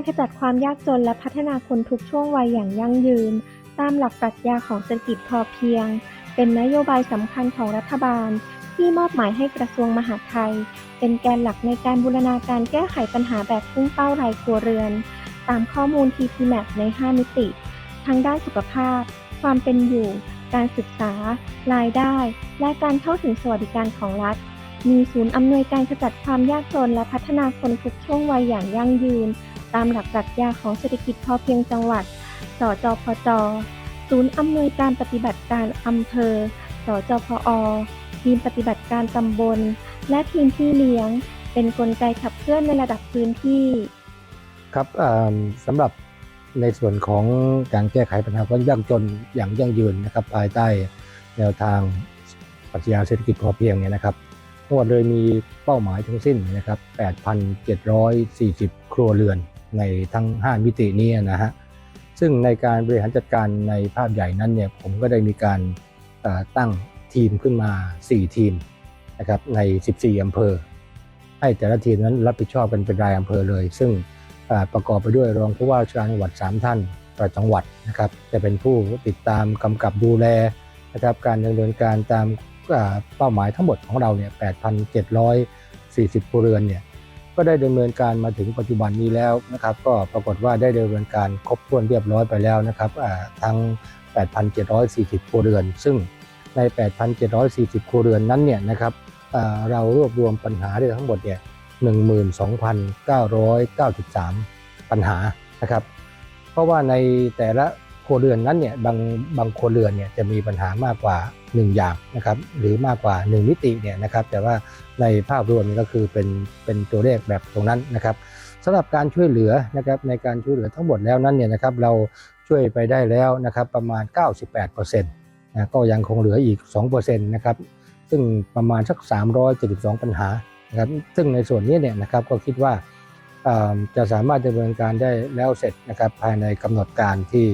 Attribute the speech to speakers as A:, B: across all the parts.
A: การขจัดความยากจนและพัฒนาคนทุกช่วงวัยอย่างยั่งยืน ตามหลักปรัชญาของเศรษฐกิจพอเพียง เป็นนโยบายสำคัญของรัฐบาล ที่มอบหมายให้กระทรวงมหาดไทย เป็นแกนหลักในการบูรณาการแก้ไขปัญหาแบบพุ่งเป้ารายครัวเรือน ตามข้อมูล TPMAP ใน 5 มิติ ทั้งด้านสุขภาพ ความเป็นอยู่ การศึกษา รายได้ และการเข้าถึงสวัสดิการของรัฐมีศูนย์อำนวยการขจัดความยากจนและพัฒนาคนทุกช่วงวัยอย่างยั่งยืน ตามหลักปรัชญาของเศรษฐกิจพอเพียงจังหวัด สจพจ ศูนย์อำนวยการปฏิบัติการอำเภอ สจพอ ทีมปฏิบัติการตำบล และทีมพี่เลี้ยง เป็นนกลไกขับเคลื่อนในระดับพื้นที่
B: ครับสำหรับในส่วนของการแก้ไขปัญหาความยากจนอย่างยั่งยืนนะครับ ภายใต้แนวทางปรัชญาเศรษฐกิจพอเพียงเนี่ยนะครับทั้งหมดเลยมีเป้าหมายทั้งสิ้นนะครับ 8,740 ครัวเรือน ในทั้ง 5 มิตินี้นะฮะซึ่งในการบริหารจัดการในภาพใหญ่นั้นเนี่ยผมก็ได้มีการตั้งทีมขึ้นมา 4 ทีมนะครับใน 14 อำเภอ ให้แต่ละทีมนั้นรับผิดชอบกันเป็นรายอำเภอเลย ซึ่งประกอบไปด้วยรองผู้ว่าราชการจังหวัด 3 ท่านประจังหวัดนะครับจะเป็นผู้ติดตามกำกับดูแลนะครับการดำเนินการตามเป้าหมายทั้งหมดของเราเนี่ย 8,740ครัวเรือนเนี่ย ก็ได้ดำเนินการมาถึงปัจจุบันนี้แล้วนะครับ ก็ปรากฏว่าได้ดำเนินการครบถ้วนเรียบร้อยไปแล้วนะครับทั้ง 8,740 ครัวเรือน ซึ่งใน 8,740 ครัวเรือนนั้นเนี่ยนะครับเรารวบรวมปัญหาได้ทั้งหมดเนี่ย12,993 ปัญหานะครับ เพราะว่าในแต่ละ รัวเรือนนั้นเนี่ยบางบางครัวเรือนเนี่ยจะมีปัญหามากกว่า 1 อย่างนะครับหรือมากกว่า 1 มิติเนี่ยนะครับแต่ว่าในภาพรวมก็คือเป็นเป็นตัวเลขแบบตรงนั้นนะครับสำหรับการช่วยเหลือนะครับในการช่วยเหลือทั้งหมดแล้วนั้นเนี่ยนะครับเราช่วยไปได้แล้วนะครับประมาณ 98%นะก็ยังคงเหลืออีก 2%นะครับซึ่งประมาณสัก 372 ปัญหานะครับซึ่งในส่วนนี้เนี่ยนะครับก็คิดว่าจะสามารถดำเนินการได้แล้วเสร็จนะครับภายในกำหนดการที่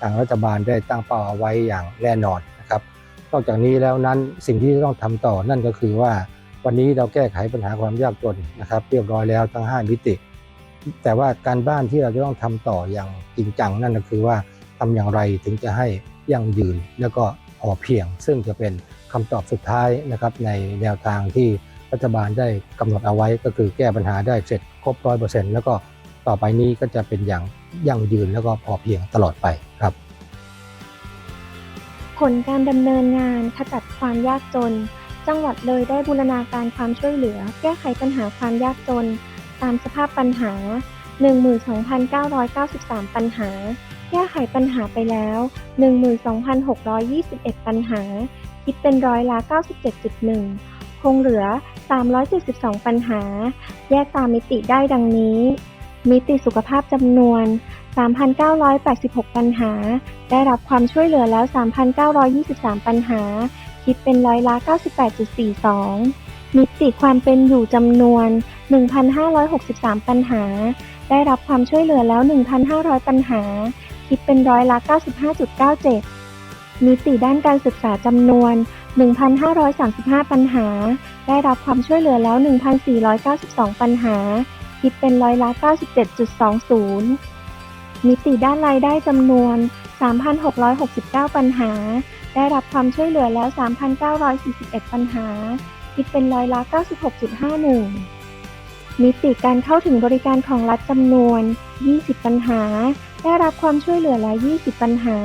B: ทางรัฐบาลได้ตั้งเป้าเอาไว้อย่างแน่นอนนะครับ นอกจากนี้แล้วนั้นสิ่งที่ต้องทำต่อนั่นก็คือว่าวันนี้เราแก้ไขปัญหาความยากจนนะครับ เรียบร้อยแล้วทั้ง 5 มิติ แต่ว่าการบ้านที่เราจะต้องทำต่ออย่างจริงจังนั่นก็คือว่าทำอย่างไรถึงจะให้ยั่งยืนแล้วก็พอเพียง ซึ่งจะเป็นคำตอบสุดท้ายนะครับในแนวทางที่รัฐบาลได้กำหนดเอาไว้ก็คือแก้ปัญหาได้เสร็จครบร้อยเปอร์เซ็นต์แล้วก็ต่อไปนี้ก็จะเป็นอย่าง ยั่งยืนแล้วก็พอเพียงตลอดไปครับ
A: ผลการดำเนินงานขจัดความยากจน จังหวัดเลยได้บูรณาการความช่วยเหลือ แก้ไขปัญหาความยากจน ตามสภาพปัญหา 12,993 ปัญหา แก้ไขปัญหาไปแล้ว 12,621 ปัญหา คิดเป็นร้อยละ97.1 คงเหลือ 372 ปัญหา แยกตามมิติได้ดังนี้ มิติสุขภาพจำนวน 3,986 ปัญหา ได้รับความช่วยเหลือแล้ว 3,923 ปัญหา คิดเป็นร้อยละ 98.42 มิติความเป็นอยู่จำนวน 1,563 ปัญหา ได้รับความช่วยเหลือแล้ว 1,500 ปัญหา คิดเป็นร้อยละ 95.97 มิติด้านการศึกษาจำนวน 1,535 ปัญหา ได้รับความช่วยเหลือแล้ว 1,492 ปัญหา คิดเป็นร้อยละ 97.20 มิติด้านรายได้จำนวน 3,669 ปัญหา ได้รับความช่วยเหลือแล้ว 3,941 ปัญหา คิดเป็นร้อยละ 96.51 มิติการเข้าถึงบริการของรัฐจำนวน 20 ปัญหา ได้รับความช่วยเหลือแล้ว 20 ปัญหา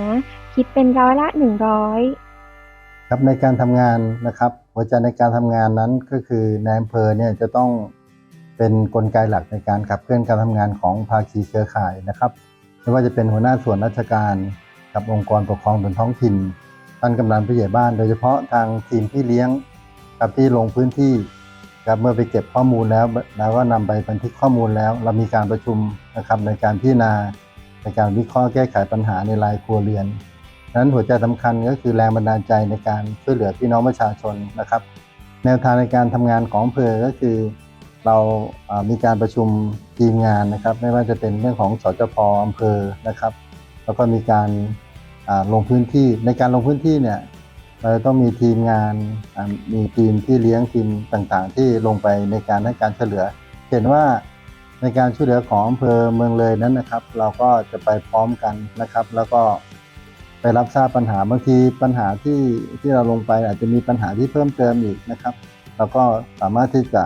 A: คิดเป็นร้อยละ 100
C: ครับในการทำงานนะครับหัวใจในการทำงานนั้นก็คือในอำเภอเนี่ยจะต้อง เป็นนกลไกหลักในการขับเคลื่อนการทำงานของภาคีเครือข่ายนะครับไม่ว่าจะเป็นหัวหน้าส่วนราชการกับองค์กรปกครองส่วนท้องถิ่นท่านกำนันผู้ใหญ่บ้าน โดยเฉพาะทางทีมพี่เลี้ยงครับที่ลงพื้นที่ครับเมื่อไปเก็บข้อมูลแล้ว แล้วก็นำไปบันทึกข้อมูลแล้ว เรามีการประชุมนะครับในการพิจารณาในการวิเคราะห์แก้ไขปัญหาในรายครัวเรือนดังนั้นหัวใจสำคัญก็คือแรงบันดาลใจในการช่วยเหลือพี่น้องประชาชนนะครับ แนวทางในการทำงานของอำเภอก็คือ เรามีการประชุมทีมงานนะครับ ไม่ว่าจะเป็นเรื่องของสจพอำเภอนะครับ แล้วก็มีการลงพื้นที่ในการลงพื้นที่เนี่ยเราจะต้องมีทีมงานมีทีมที่เลี้ยงทีมต่างๆ ที่ลงไปในการให้การช่วยเหลือ เห็นว่าในการช่วยเหลือของอำเภอเมืองเลยนั้นนะครับ เราก็จะไปพร้อมกันนะครับ แล้วก็ไปรับทราบปัญหาบางทีปัญหาที่ที่เราลงไปอาจจะมีปัญหาที่เพิ่มเติมอีกนะครับ เราก็สามารถที่จะ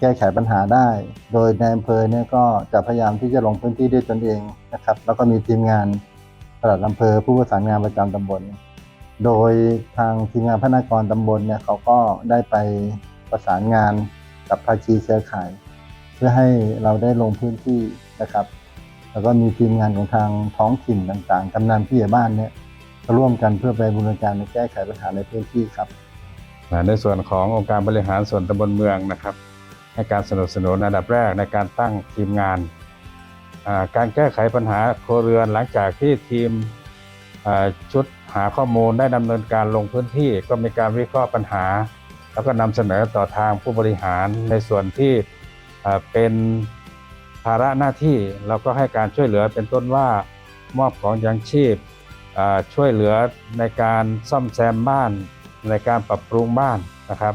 C: แก้ไขปัญหาได้ โดยในอำเภอเนี่ยก็จะพยายามที่จะลงพื้นที่ด้วยตนเองนะครับ แล้วก็มีทีมงานปลัดอำเภอผู้ประสานงานประจำตำบล โดยทางทีมงานพนักงานตำบลเนี่ยเขาก็ได้ไปประสานงานกับภาคีเครือข่าย เพื่อให้เราได้ลงพื้นที่นะครับ แล้วก็มีทีมงานของทางท้องถิ่นต่างๆกำนันผู้ใหญ่บ้านเนี่ยร่วมกันเพื่อไปบูรณาการในแก้ไขปัญหาในพื้นที่ครับ
D: ในส่วนขององค์การบริหารส่วนตำบลเมืองนะครับ ให้การสนับสนุนอันดับแรกในการตั้งทีมงาน การแก้ไขปัญหาครัวเรือนหลังจากที่ทีมชุดหาข้อมูลได้ดำเนินการลงพื้นที่ก็มีการวิเคราะห์ปัญหา แล้วก็นำเสนอต่อทางผู้บริหารในส่วนที่เป็นภาระหน้าที่เราก็ให้การช่วยเหลือเป็นต้นว่ามอบของยังชีพช่วยเหลือในการซ่อมแซมบ้านในการปรับปรุงบ้านนะครับ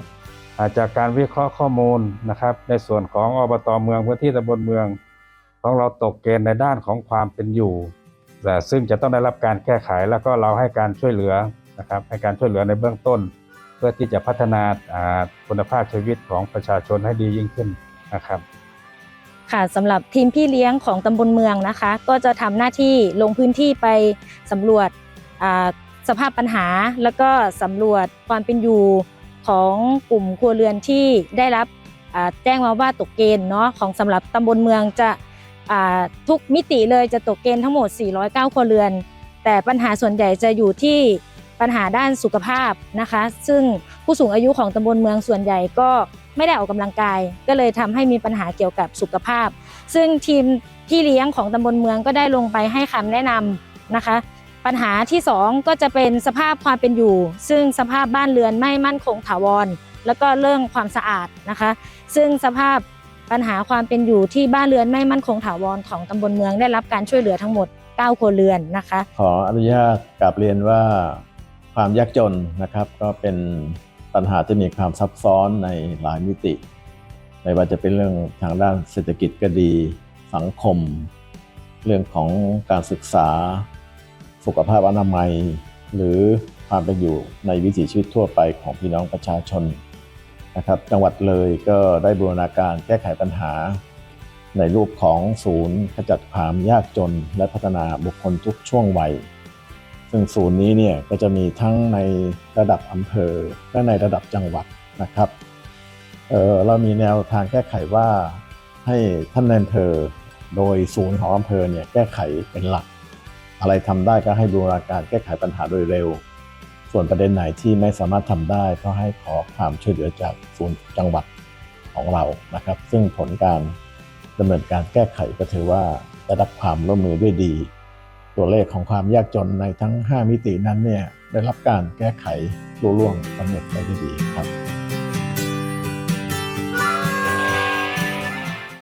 D: จากการวิเคราะห์ข้อมูลนะครับ ในส่วนของอบตเมืองพื้นที่ตำบลเมือง ของเราตกเกณฑ์ในด้านของความเป็นอยู่แต่ซึ่งจะต้องได้รับการแก้ไขแล้วก็เราให้การช่วยเหลือนะครับให้การช่วยเหลือในเบื้องต้น เพื่อที่จะพัฒนาาคุณภาพชีวิตของประชาชนให้ดียิ่งขึ้นนะครับ
E: ค่ะสำหรับทีมพี่เลี้ยงของตำบลเมืองนะคะ ก็จะทำหน้าที่ลงพื้นที่ไปสำรวจสภาพปัญหา แล้วก็สำรวจความเป็นอยู่ ของกลุ่มครัวเรือนที่ได้รับแจ้งมาว่าตกเกณฑ์เนาะของสำหรับตำบลเมืองจะทุกมิติเลยจะตกเกณฑ์ทั้งหมด 409 ครัวเรือน แต่ปัญหาส่วนใหญ่จะอยู่ที่ปัญหาด้านสุขภาพนะคะ ซึ่งผู้สูงอายุของตำบลเมืองส่วนใหญ่ก็ไม่ได้ออกกำลังกาย ก็เลยทำให้มีปัญหาเกี่ยวกับสุขภาพ ซึ่งทีมพี่เลี้ยงของตำบลเมืองก็ได้ลงไปให้คำแนะนำนะคะ ปัญหาที่สองก็จะเป็นสภาพความเป็นอยู่ ซึ่งสภาพบ้านเรือนไม่มั่นคงถาวร แล้วก็เรื่องความสะอาดนะคะ ซึ่งสภาพปัญหาความเป็นอยู่ที่บ้านเรือนไม่มั่นคงถาวรของตำบลเมืองได้รับการช่วยเหลือทั้งหมด 9 ครัวเรือนนะคะ
F: ขออนุญาตกลับเรียนว่าความยากจนนะครับก็เป็นปัญหาที่มีความซับซ้อนในหลายมิติ ไม่ว่าจะเป็นเรื่องทางด้านเศรษฐกิจก็ดี สังคม เรื่องของการศึกษา สุขภาพอนามัย หรือความเป็นอยู่ในวิถีชีวิตทั่วไปของพี่น้องประชาชนนะครับจังหวัดเลยก็ได้บูรณาการแก้ไขปัญหา ในรูปของศูนย์ขจัดความยากจนและพัฒนาบุคคลทุกช่วงวัย ซึ่งศูนย์นี้เนี่ยก็จะมีทั้งในระดับอำเภอและในระดับจังหวัดนะครับเออเรามีแนวทางแก้ไขว่าให้ท่านในอำเภอโดยศูนย์ของอำเภอเนี่ยแก้ไขเป็นหลัก อะไรทำได้ก็ให้บูรณาการแก้ไขปัญหาโดยเร็ว ส่วนประเด็นไหนที่ไม่สามารถทำได้ก็ให้ขอความช่วยเหลือจากศูนย์จังหวัดของเรานะครับ ซึ่งผลการดำเนินการแก้ไขก็ถือว่าได้รับความร่วมมือด้วยดี ตัวเลขของความยากจนในทั้ง 5 มิตินั้นเนี่ยได้รับการแก้ไขรุ่ล่วงสำเร็จไปด้วยดีครับ